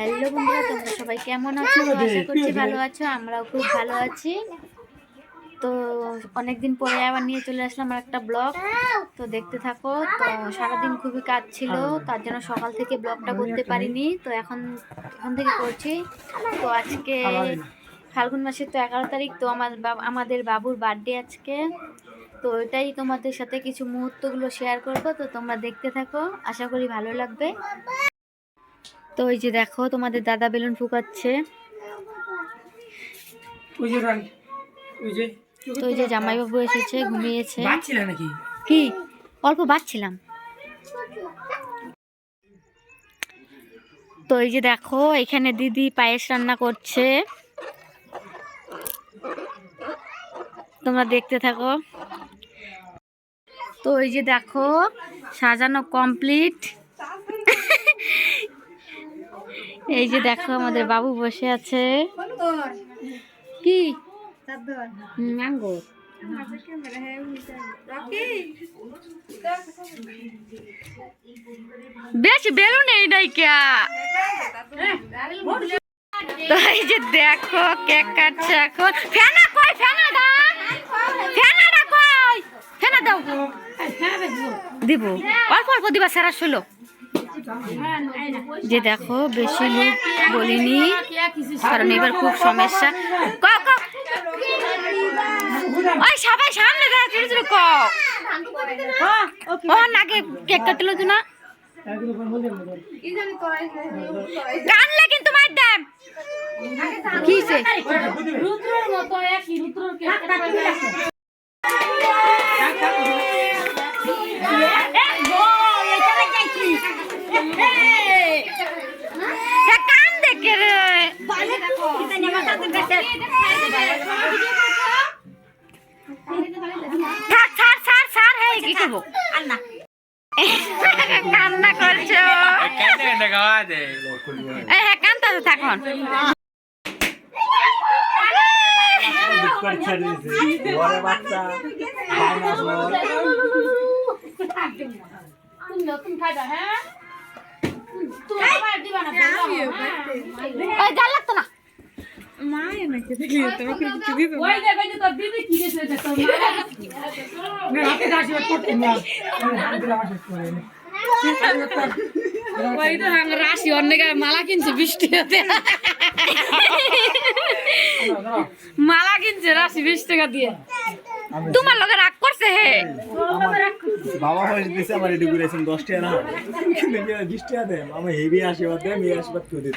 Hello বন্ধুরা তোমরা সবাই কেমন আছো? আশা করছি ভালো আছো আমরাও খুব ভালো আছি। তো অনেকদিন পরে আবার নিয়ে চলে আসলাম আর একটা ব্লগ। তো দেখতে থাকো তো সারাদিন খুবই কাজ ছিল তার জন্য সকাল থেকে ব্লগটা করতে পারিনি। তো এখন এখন থেকে করছি। তো আজকে ফাল্গুন মাসের তো এগারো তারিখ তো আমার আমাদের বাবুর বার্থডে আজকে। তো ওইটাই তোমাদের সাথে কিছু মুহূর্তগুলো শেয়ার করব। তো তোমরা দেখতে থাকো আশা করি ভালো লাগবে। তো ওই যে দেখো তোমাদের দাদা বেলুন ফুকাচ্ছে। তো ওই যে জামাইবাবু এসেছে ঘুমিয়েছে। নাকি? কি? অল্প বাচ্ছিলাম। তো এই যে দেখো এখানে দিদি পায়েস রান্না করছে। তোমরা দেখতে থাকো। তো এই যে দেখো সাজানো কমপ্লিট এই যে দেখো আমাদের বাবু বসে আছে। কি? আঙ্গুর। বেশি বেলুন এই ডাইকা তো এই যে দেখো কেক কাটছে এখন। ফেনা কই ফেনা দা? ফেনাটা কই? ফেনা দাও। দিব। অল্প অল্প দিবা সারা ষোলো যে দেখো, বেশি লোক বলিনি। কারণ এবার খুব সমস্যা। সবাই সামনে দেখা কেক কাটলো তো না। কিন্তু থাক ছাড় ছাড় ছাড় হ্যাঁ কি করব কান্না করছ। কাঁদে কাঁদে খাওয়া দে এই হ্যাঁ কান্তা থাকুন ওই জাল লাগতো না রাশি অনেক মালা কিনছে বৃষ্টি হতে। মালা কিনছে রাশি বিশ টাকা দিয়ে। তোমার লগে রাগ করছে হে? বাবা হয়ে দিছে আমার ঘুরেছেন দশ টাকা না। বিশ টাকা দেন আমার হেভি আশীর্বাদ দেন এই আশীর্বাদ করে দিত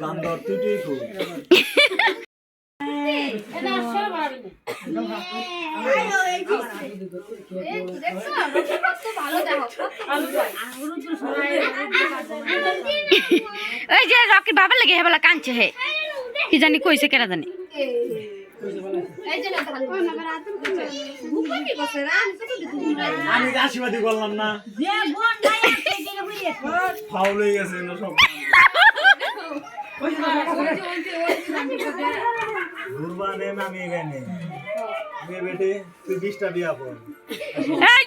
বান্দর তুই ওই যে রকির বাবার লেগে হেবেলা কাঁদছে হে। কি জানি কইছে কেনা জানি। আমি তো আশীর্বাদই করলাম না। ফাউল হয়ে গেছে সব। ঘুরবা নে আমি এখানে। বেটে তুই বিশটা বিয়া কর এই